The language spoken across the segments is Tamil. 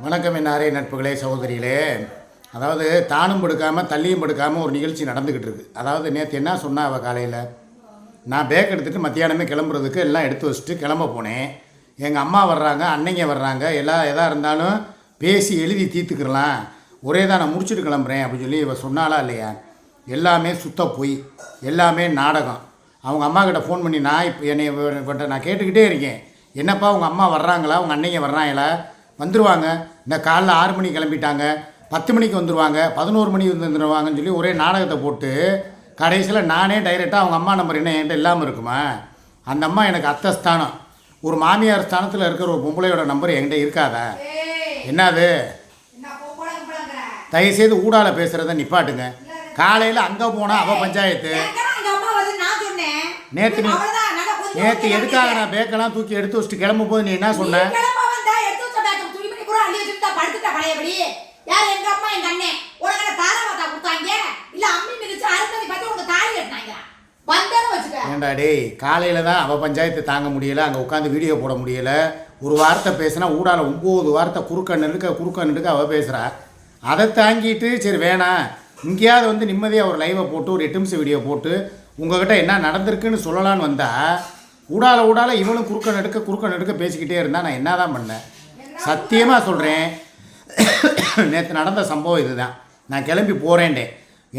வணக்கம் என்னாரே நட்புகளே சகோதரிகளே. அதாவது தானும் படுக்காமல் தள்ளியும் படுக்காமல் ஒரு நிகழ்ச்சி நடந்துக்கிட்டு இருக்கு. அதாவது நேற்று என்ன சொன்னா அவள் காலையில்? நான் பேக் எடுத்துகிட்டு மத்தியானமே கிளம்புறதுக்கு எல்லாம் எடுத்து வச்சுட்டு கிளம்ப போனேன். எங்கள் அம்மா வர்றாங்க அன்னைங்க வர்றாங்க. எல்லாம் எதாக இருந்தாலும் பேசி எழுதி தீர்த்துக்கிறலாம். ஒரே தான் நான் முடிச்சுட்டு கிளம்புறேன் அப்படின்னு சொல்லி இவ சொன்னாலா இல்லையா? எல்லாமே சுத்த பொய் எல்லாமே நாடகம். அவங்க அம்மா கிட்ட ஃபோன் பண்ணி நான் இப்போ என்னை நான் கேட்டுக்கிட்டே இருக்கேன். என்னப்பா உங்கள் அம்மா வர்றாங்களா? உங்கள் அன்னைங்க வர்றாங்களா? வந்துருவாங்க. இந்த காலைல ஆறு மணிக்கு கிளம்பிட்டாங்க. பத்து மணிக்கு வந்துருவாங்க. பதினோரு மணிக்கு வந்துருவாங்கன்னு சொல்லி ஒரே நாடகத்தை போட்டு கடைசியில் நானே டைரெக்டாக அவங்க அம்மா நம்பர் என்ன என்கிட்ட இல்லாமல் இருக்குமா? அந்த அம்மா எனக்கு அத்தை ஸ்தானம். ஒரு மாமியார் ஸ்தானத்தில் இருக்கிற ஒரு பொம்பளையோட நம்பர் என்கிட்ட இருக்காதா? என்னது? தயவுசெய்து ஊடால பேசுகிறத நிப்பாட்டுங்க. காலையில் அங்கே போனால் அவள் பஞ்சாயத்து. நேத்து நீ- நேற்று எதுக்காக நான் பேக்கெல்லாம் தூக்கி எடுத்து வச்சுட்டு கிளம்பும் போது நீ என்ன சொன்ன? ஏன்டா டேய் காலையில் தான் அவள் பஞ்சாயத்து தாங்க முடியல அங்கே உட்காந்து வீடியோ போட முடியல. ஒரு வார்த்தை பேசினா ஊடால ஒம்பது வார்த்தை குறுக்கண்ணு இருக்க குறுக்கண்ணு இருக்க அவள் பேசுகிறா அதை தாங்கிட்டு சரி வேணாம் இங்கேயாவது வந்து நிம்மதியாக ஒரு லைவை போட்டு ஒரு எட்டு நிமிஷம் வீடியோ போட்டு உங்ககிட்ட என்ன நடந்திருக்குன்னு சொல்லலான்னு வந்தா ஊடால ஊடால இவனும் குறுக்க நடுக்க குறுக்க நடுக்க பேசிக்கிட்டே இருந்தா நான் என்ன தான் பண்ணேன் சத்தியமாக சொல்கிறேன் நேற்று நடந்த சம்பவம் இதுதான். நான் கிளம்பி போகிறேன்டே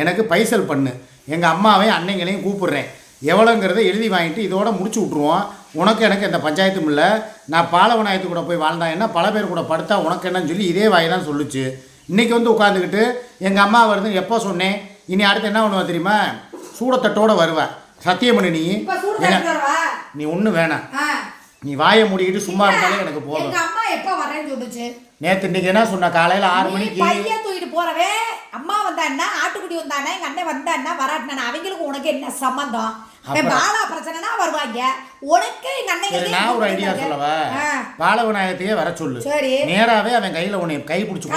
எனக்கு பைசல் பண்ணு. எங்கள் அம்மாவையும் அன்னைங்களையும் கூப்பிடுறேன். எவ்வளோங்கிறத எழுதி வாங்கிட்டு இதோட முடிச்சு விட்ருவோம் உனக்கு எனக்கு எந்த பஞ்சாயத்தும் இல்லை. நான் பாலவனாயத்து கூட போய் வாழ்ந்தா என்ன? பல பேர் கூட படுத்தா உனக்கு என்னன்னு சொல்லி இதே வாய் தான் சொல்லுச்சு. இன்றைக்கி வந்து உட்காந்துக்கிட்டு எங்கள் அம்மா வருது. எப்போ சொன்னேன்? இனி அடுத்து என்ன பண்ணுவா தெரியுமா? சூடத்தட்டோட வருவா. சத்தியம் பண்ணு நீ நீ ஒன்றும் வேணாம். நீ வாயை மூடிக்கிட்டு சும்மா இருந்தாலே எனக்கு போதும். எங்க அம்மா எப்ப வரேன்னு சொல்லுச்சு? நேற்று இன்னைக்கு என்ன சொன்ன? காலையில் ஆறு மணிக்கு பையன் தூக்கிட்டு போறவே. அம்மா வந்தான்னா ஆட்டுக்குடி வந்தானே எங்க அண்ணன் வந்தான்னா வராட்டினா அவங்களுக்கு உனக்கு என்ன சம்பந்தம்? பாலா பிரச்சனைனா வருவாங்க. உனக்கு எங்க அண்ணன் நான் ஒரு ஐடியா சொல்லவா? பாலவநாயகத்தையே வர சொல்லு. சரி. நேராவே அவன் கையில உன்னை கை பிடிச்சி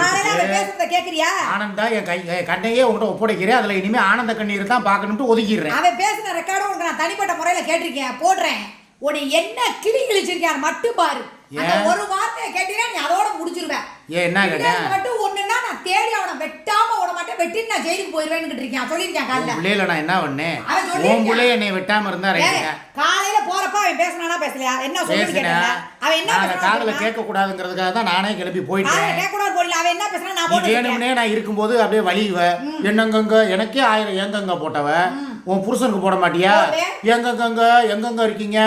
பேசுறத கேக்குறியா? ஆனந்தா என் கை கண்ணையே உன்கிட்ட ஒப்படைக்கிறேன். அதுல இனிமே ஆனந்த கண்ணீர் தான் பார்க்கணும்ட்டு ஒதுக்கிடுறேன். அவன் பேசின ரெக்கார்டும் உனக்கு நான் தனிப்பட்ட முறையில கேட்டிருக்கேன். போடுறேன். உன்னை என்ன கிளி கிழிச்சிருக்கான் மட்டும் பாரு. அந்த? ஒரு வார்த்தையை கேட்டீங்கன்னா நீ அதோட முடிச்சிருவேன் ஏன் என்ன கேட்டேன்? மட்டும் தேடி அவனை வெட்டாம விட மாட்டேன் வெட்டி நான் ஜெயிலுக்கு போயிருவேன்னு இருக்கேன். சொல்லியிருக்கேன் காலைல. பிள்ளையில நான் என்ன பண்ணேன் அவன். உன் பிள்ளைய என்னை வெட்டாம இருந்தா ரைட்டுங்க காலையில போறப்ப அவன் பேசினானா பேசலையா? என்ன சொல்லி அவன் என்ன நான் பேசுறான்? கேட்க கூடாதுங்கிறதுக்காக தான் நானே கிளம்பி போயிட்டேன். கேட்க கூடாது போடல அவன் என்ன பேசுறான் நான் நீ போட்டு வேணும்னே நான் இருக்கும்போது அப்படியே வலிவ என்னங்கங்க? எனக்கே ஆயிரம் எங்கங்க போட்டவ. உன் புருஷனுக்கு போட மாட்டியா. எங்கங்கங்க? எங்கங்க இருக்கீங்க?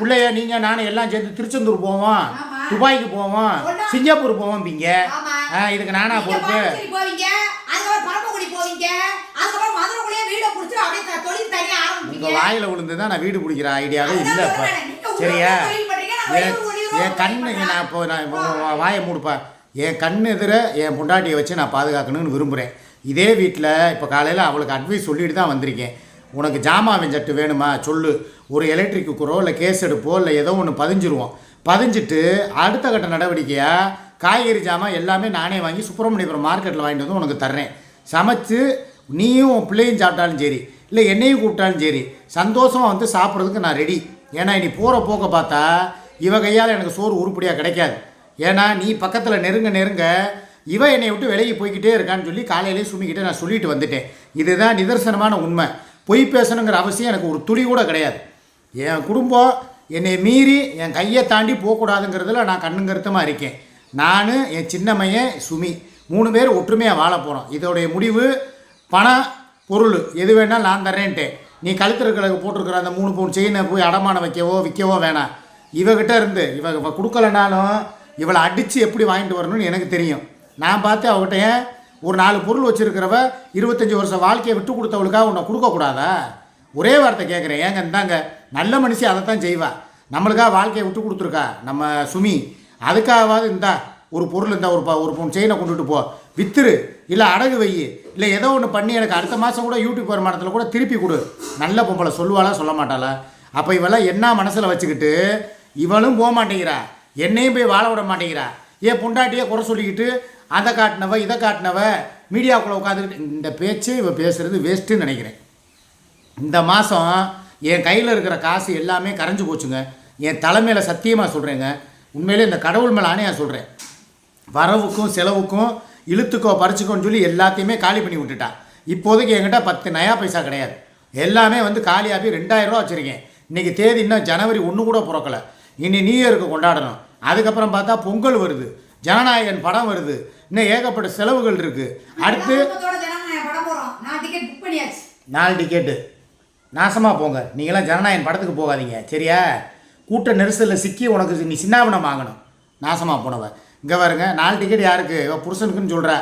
பிள்ளைய நீங்க நானும் எல்லாம் சேர்ந்து திருச்செந்தூர் போவோம். ஆமா. துபாய்க்கு போவோம். சிங்கப்பூர் போவோம் பிங்க. ஆமா. ஆ, இதுக்கு நானா பொறுப்பு? போவீங்க அதுக்கப்புறம் பரமக்குடி போவீங்க அதுக்கப்புறம் மதுரைக்குள்ளேயே வீட புடிச்சு அப்படியே தொழில் தனியா உங்க ஆரம்பிப்பீங்க வாயில விழுந்து தான் நான் வீடு பிடிக்கிற ஐடியாவே இல்லை இப்போ உங்க சரியா? என் கண்ணு நான் இப்போ நான் வாயை மூடுப்பா. என் கண்ணு எதிர என் பொண்டாட்டியை வச்சு நான் பாதுகாக்கணும்னு விரும்புகிறேன் இதே வீட்டில் இப்போ காலையில் அவளுக்கு அட்வைஸ் சொல்லிட்டு தான் வந்திருக்கேன். உனக்கு ஜாமான் சட்டு வேணுமா சொல்லு. ஒரு எலக்ட்ரிக் குக்கரோ இல்லை கேஸ் எடுப்போ இல்லை ஏதோ ஒன்று பதிஞ்சிருவோம். பதிஞ்சிட்டு அடுத்த கட்ட நடவடிக்கையாக காய்கறி ஜாமான் எல்லாமே நானே வாங்கி சுப்பிரமணியபுரம் மார்க்கெட்டில் வாங்கிட்டு வந்து உனக்கு தர்றேன். சமைச்சு நீயும் உன் பிள்ளையும் சாப்பிட்டாலும் சரி இல்லை என்னையும் கூப்பிட்டாலும் சரி சந்தோஷமாக வந்து சாப்பிட்றதுக்கு நான் ரெடி ஏன்னா நீ போகிற போக்க பார்த்தா இவ கையால் எனக்கு சோறு உருப்படியாக கிடைக்காது. ஏன்னா நீ பக்கத்தில் நெருங்க நெருங்க இவன் என்னை விட்டு விலகி போய்கிட்டே இருக்கான்னு சொல்லி காலையிலேயே சுமிக்கிட்டு நான் சொல்லிட்டு வந்துட்டேன். இதுதான் நிதர்சனமான உண்மை. பொய் பேசணுங்கிற அவசியம் எனக்கு ஒரு துளி கூட கிடையாது. என் குடும்பம் என்னை மீறி என் கையை தாண்டி போகக்கூடாதுங்கிறதுல நான் கண்ணுங்கருத்தமாக இருக்கேன். நான் என் சின்னம்மையன் சுமி. மூணு பேர் ஒற்றுமையாக வாழ போகிறோம் இதோடைய முடிவு பணம் பொருள். எது வேணால் நான் தர்றேன்ட்டேன் நீ கழுத்திருக்கிறதுக்கு போட்டிருக்கிற அந்த மூணு பவுன் செயினை போய் அடமானம் வைக்கவோ விற்கவோ வேணாம். இவகிட்ட இருந்து இவ இவ கொடுக்கலனாலும் இவளை அடித்து எப்படி வாங்கிட்டு வரணும்னு எனக்கு தெரியும். நான் பார்த்து அவகிட்ட ஒரு நாலு பொருள் வச்சுருக்கிறவ இருபத்தஞ்சி வருஷம் வாழ்க்கையை விட்டு கொடுத்தவளுக்காக உன்னை கொடுக்கக்கூடாதா? ஒரே வார்த்தை கேட்குறேன் ஏங்க இந்தாங்க. நல்ல மனுஷி அதைத்தான் செய்வா. நம்மளுக்காக வாழ்க்கையை விட்டு கொடுத்துருக்கா. நம்ம சுமி. அதுக்காகவாது இந்தா ஒரு பொருள் இருந்தால் ஒரு ப- ஒரு பொண்ணு செயினை கொண்டுட்டு போ. வித்துரு இல்லை அடகு வை இல்லை ஏதோ ஒன்று பண்ணி எனக்கு அடுத்த மாதம் கூட யூடியூப் வருமானத்தில் கூட திருப்பி கொடு. நல்ல பொம்பளை சொல்லுவாளா சொல்ல மாட்டாளா? அப்போ இவெல்லாம் என்ன மனசில் வச்சுக்கிட்டு இவளும் போக மாட்டேங்கிறா. என்னையும் போய் வாழ விட மாட்டேங்கிறா. ஏன் பொண்டாட்டியே குறை சொல்லிக்கிட்டு அதை காட்டினவ இதை காட்டினவ மீடியாவுக்குள்ளே உட்காந்துக்கிட்டு இந்த பேச்சு இவ பேசுகிறது வேஸ்ட்டுன்னு நினைக்கிறேன். இந்த மாதம் என் கையில் இருக்கிற காசு எல்லாமே கரைஞ்சு போச்சுங்க. என் தலைமையில் சத்தியமாக சொல்கிறேங்க உண்மையிலே இந்த கடவுள் மேலே ஆணையாக சொல்கிறேன் வரவுக்கும் செலவுக்கும் இழுத்துக்கோ பறிச்சுக்கோன்னு சொல்லி எல்லாத்தையுமே காலி பண்ணி விட்டுட்டான் இப்போதைக்கு என்கிட்ட பத்து நயா பைசா கிடையாது. எல்லாமே வந்து காலியாக போய் ரெண்டாயிரம் ரூபா வச்சுருக்கேன். இன்றைக்கி தேதி இன்னும் ஜனவரி ஒன்று கூட பிறக்கல. இனி நியூ இயருக்கு கொண்டாடணும். அதுக்கப்புறம் பார்த்தா பொங்கல் வருது. ஜனநாயகன் படம் வருது. இன்னும் ஏகப்பட்ட செலவுகள் இருக்குது அடுத்து நாலு டிக்கெட்டு நாசமாக போங்க. நீங்களாம் ஜனநாயகன் படத்துக்கு போகாதீங்க. சரியா? கூட்ட நெரிசலில் சிக்கி உனக்கு நீ சின்னாபனம் வாங்கணும் நாசமாக போனவ. இங்கே பாருங்க நாலு டிக்கெட் யாருக்கு? இவன் புருஷனுக்குன்னு சொல்கிற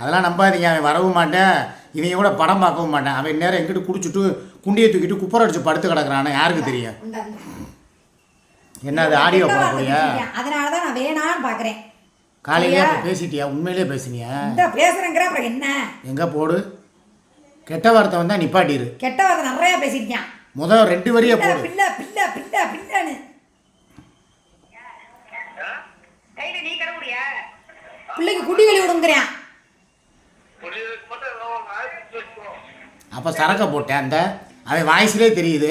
அதெல்லாம் நம்பாதீங்க அவன் வரவும் மாட்டேன். இவன் கூட படம் பார்க்கவும் மாட்டேன். அவன் நேரம் எங்கிட்ட குடிச்சிட்டு குண்டியை தூக்கிட்டு குப்பரை அடிச்சு படுத்து கிடக்குறானே யாருக்கு தெரியும்? இந்த. என்னது ஆடியோ கெட்ட போட வார்த்தை போறியா? பேசிட்டேன். அதனாலதான் நான் வேணான்னு பாக்குறேன். காலையிலே பேசிட்டியா? உண்மையிலே பேசுனியா? பேசுறேங்கிற அப்புறம் என்ன? எங்கே போடு. கெட்ட வார்த்தை வந்தால் நிப்பாட்டிரு. கெட்ட வார்த்தை நிறைய பேசியிருக்கேன் முதல் ரெண்டு வரியை போடு பிள்ளை பிள்ளை பிள்ளை பிள்ளைன்னு கையில நீ கடவுடியா பிள்ளைக்கு குடி வெளி விடுங்கிறேன் அப்போ சரக்கை போட்டேன் அந்த அவன் வாய்ஸ்லேயே தெரியுது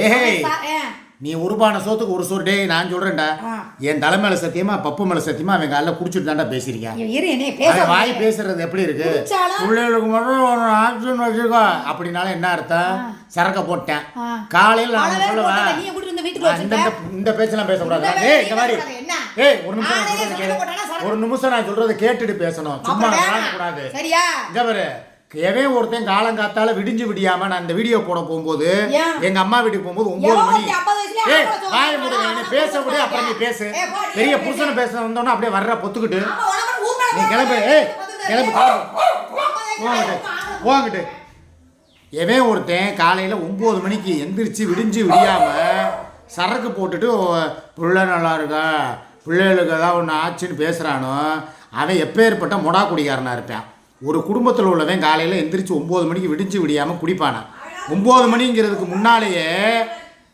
நீ உருப்பான சோத்துக்கு ஒரு சோறு டேய் நான் சொல்கிறேன்டா ஆ. என் தலை மேலே சத்தியமா பப்பு மேலே சத்தியமா அவன் காலைல குடிச்சிட்டு தான்டா வாய். பேசுறது எப்படி இருக்கு? பிள்ளைகளுக்கு மட்டும் ஒரு ஆக்ஷன் வச்சுக்கோ அப்படின்னால என்ன அர்த்தம் சரக்க போட்டேன். காலையில் நான் சொல்லுவேன் இந்த வச்சிருக்க. பேச்செல்லாம் பேசக்கூடாது இந்த ஏய் பேச்சு இந்த மாதிரி? ஏய் ஒரு நிமிஷம் ஒரு நிமிஷம் நான் சொல்றதை கேட்டுட்டு பேசணும். சும்மா. கூடாது. சரியா? இங்க பாரு. எவன் ஒருத்தன் காலங்காத்தால விடிஞ்சு விடியாம நான் இந்த வீடியோ போட போகும்போது? எங்க அம்மா வீட்டுக்கு போகும்போது ஒன்பது மணி. ஒருத்தன் 50 வயசுலயே ஏய் வாய பேச முடியும் அப்புறம் நீ பேசு. பெரிய. புருஷனை பேச வந்தோன்னா அப்படியே வர்ற பொத்துக்கிட்டு. நீ கிளம்பு. ஏய். கிளம்பு போங்கிட்டு போங்கிட்டு எவன் ஒருத்தன் காலையில் ஒம்பது மணிக்கு எந்திரிச்சு விடிஞ்சு விடியாம சரக்கு போட்டுட்டு பிள்ளை நல்லா இருக்கா? பிள்ளைகளுக்கு ஏதாவது ஒன்று ஆச்சுன்னு பேசுகிறானோ அவன் எப்பேற்பட்ட மொடா குடிகாரனாக இருப்பான் ஒரு குடும்பத்தில் உள்ளவன் காலையில் எந்திரிச்சு ஒம்பது மணிக்கு விடிஞ்சு விடியாமல் குடிப்பானான் ஒம்பது மணிங்கிறதுக்கு முன்னாலேயே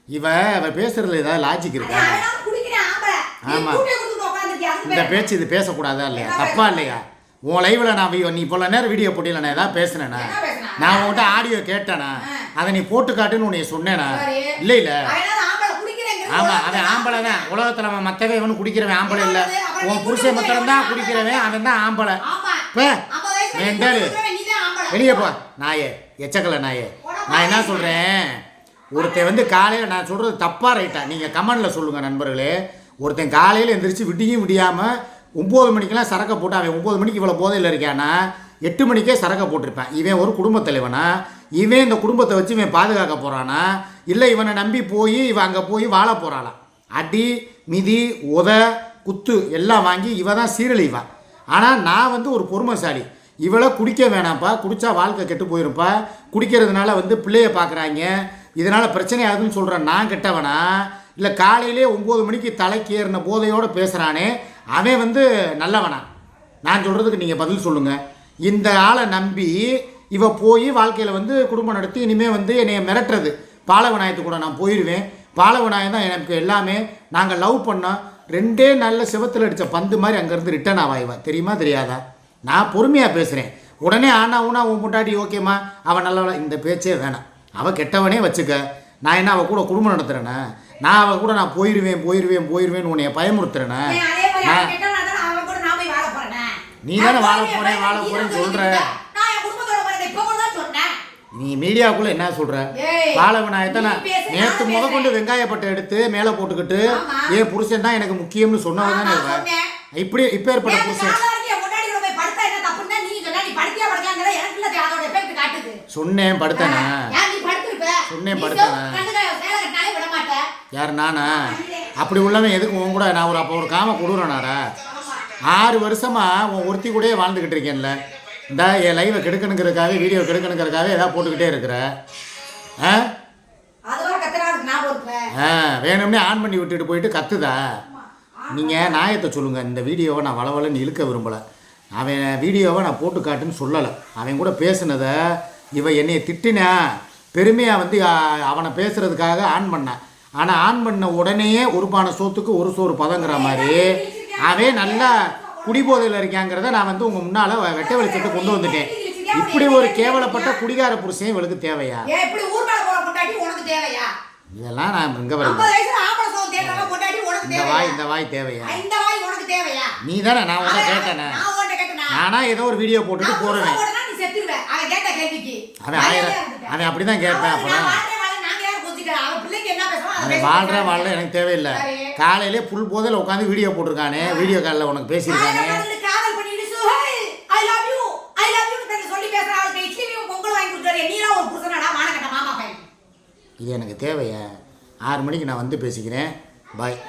இவ அவ பேசுறதுல ஏதாவது லாஜிக் இருக்கா அவனாவது குடிக்கிறேன், ஆம்பளை. நீ ஆமா. கூட்டிய கொடுத்துட்டு உட்கார்ந்திருக்கிய, அதுக்கு இந்த. பேச்சு இது பேசக்கூடாதா இல்லையா தப்பா இல்லையா உன் லைவ்ல நான் நீ இவ்வளோ நேரம் வீடியோ போட்டியில நான் ஏதாவது பேசுனேனா என்ன பேசுன? நான் உன்கிட்ட ஆடியோ கேட்டேனா ஆ. அதை நீ போட்டு காட்டுன்னு உன்னை சொன்னேனா சரி. இல்லை இல்லை அவனாவது ஆம்பளை குடிக்கிறேங்கிறது ஆமா ஒரு அவன் ஆம்பளை தான். உலகத்துல அவன் மத்தவன் இவனு குடிக்கிறவன் ஆம்பளை இல்ல. உன் புருஷன் மத்தனம் தான் குடிக்கிறவன் அவன் தான் ஆம்பளை. ஆமா. பே. ஐம்பது வயசுல நீ வேண்டாரு குடிக்கிறவன் நீதான் ஆம்பளை. வெளியே போ. நாயே எச்சக்கல நாயே. நான் என்ன சொல்றேன்? ஒருத்தன் வந்து காலையில் நான் சொல்றது தப்பா ரைட்டா? நீங்க கமெண்ட்ல சொல்லுங்க நண்பர்களே. ஒருத்தன் காலையில் எந்திரிச்சு விடியும் விடியாம ஒம்பது மணிக்கெல்லாம் சரக்கை போட்டு அவன் ஒம்பது மணிக்கு இவ்வளோ போதையில் இருக்கானா எட்டு மணிக்கே சரக்கை போட்டிருப்பேன். இவன் ஒரு குடும்பத் தலைவனா? இவன் இந்த குடும்பத்தை வச்சு இவன் பாதுகாக்க போகிறானா இல்லை இவனை நம்பி போய் இவன் அங்கே போய் வாழ போகிறாளா அடி மிதி உத குத்து எல்லாம் வாங்கி இவ தான் சீரழிவா. ஆனால் நான் வந்து ஒரு பொறுமைசாலி. இவளை குடிக்க வேணாம்ப்பா. குடிச்சா வாழ்க்கை கெட்டு போயிருப்பா குடிக்கிறதுனால வந்து பிள்ளைய பார்க்குறாங்க இதனால் பிரச்சனை ஆகுதுன்னு சொல்கிறேன் நான் கெட்டவனா? இல்லை காலையிலே ஒம்பது மணிக்கு தலைக்கு ஏறின போதையோடு பேசுகிறானே அவன் வந்து நல்லவனா? நான் சொல்கிறதுக்கு நீங்கள் பதில் சொல்லுங்கள் இந்த ஆளை நம்பி இவ போய் வாழ்க்கையில் வந்து குடும்பம் நடத்தி இனிமேல் வந்து என்னைய மிரட்டுறது. பாலவநாயத்து கூட நான் போயிடுவேன் பாலவநாயம் தான் எனக்கு எல்லாமே. நாங்கள் லவ் பண்ணோம் ரெண்டே நல்ல சிவத்தில் அடித்த பந்து மாதிரி அங்கேருந்து ரிட்டர்ன் ஆவாய்வா தெரியுமா தெரியாதா? நான் பொறுமையாக பேசுகிறேன் உடனே ஆனா ஊனா உன் முட்டாட்டி ஓகேம்மா அவன் நல்லவள இந்த பேச்சே வேணாம். அவள் கெட்டவனே வச்சுக்க. நான் என்ன அவள் கூட குடும்பம் நடத்துகிறேனே நான் அவள் கூட நான் போயிடுவேன் போயிடுவேன் போயிடுவேன்னு உன்னைய பயமுறுத்துறேனே ஏன் அதே மாதிரி நான் அவன் கெட்டவனா இருந்தா அவன் கூட நான் போய் வாழ போறேனே. நீ தானே வாழ போறேன், வாழ போறேன்னு சொல்ற. நீ மீடியாவுக்குள்ள என்ன சொல்ற ஏய், பாலவநாயத்தை நான் நீ பேசு, நேத்து நான் முத கொண்டு. வெங்காயப்பட்டை எடுத்து மேலே போட்டுக்கிட்டு. ஏன் புருஷன் தான் எனக்கு முக்கியம்னு சொன்னவ தானே. இப்படி இப்போ ஏற்பட்ட புருஷன். சொன்னேன் படுத்தேனா? சொன்னேன் படுத்தேனா? யார் நானா அப்படி உள்ளவன் எதுக்கு உன் கூட நான் ஒரு அப்போ ஒரு காம கொடுறேனாடா ஆறு வருஷமா உன் ஒருத்தி கூடயே வாழ்ந்துக்கிட்டு இருக்கேன்ல. இந்த என் லைவை கெடுக்கணுங்கிறதுக்காக வீடியோ கெடுக்கணுங்கிறதுக்காக ஏதாவது போட்டுக்கிட்டே இருக்கிற. ஆ? வேணும்னே ஆன் பண்ணி விட்டுட்டு போயிட்டு கத்துதா? நீங்கள் நியாயத்தை சொல்லுங்கள் இந்த வீடியோவை நான் வளவலன்னு இழுக்க விரும்பலை. அவன் வீடியோவை நான் போட்டு காட்டுன்னு சொல்லலை. அவன் கூட பேசுனதை இவ என்னைய திட்டினா பெருமையாக வந்து அவனை பேசுறதுக்காக ஆன் பண்ணான் ஆனால் ஆன் பண்ண உடனேயே ஒரு பானை சோத்துக்கு ஒரு சோறு பதங்கிற மாதிரி அவன் நல்லா குடிபோதையில் இருக்காங்கிறத நான் வந்து உங்கள் முன்னால் வெட்ட வெளிச்சத்தை கொண்டு வந்துட்டேன். இப்படி ஒரு கேவலப்பட்ட குடிகார புருஷன் இவளுக்கு தேவையா? இதெல்லாம் நான் இங்கே வரேன் இந்த வாய் இந்த வாய் தேவையா? நீ தானே நான் வந்து கேட்டேனே. நானா ஏதோ ஒரு வீடியோ போட்டுட்டு போறேன். அதை ஆயிரம் அதை அப்படிதான் கேட்பேன் அப்புறம் வாழ்கிற வாழல எனக்கு தேவையில்லை. காலையிலே புல் போதில் உட்காந்து வீடியோ போட்டிருக்கானே. வீடியோ காலில் உனக்கு பேசியிருக்கானே. இது எனக்கு தேவையா. ஆறு மணிக்கு நான் வந்து பேசிக்கிறேன். பாய்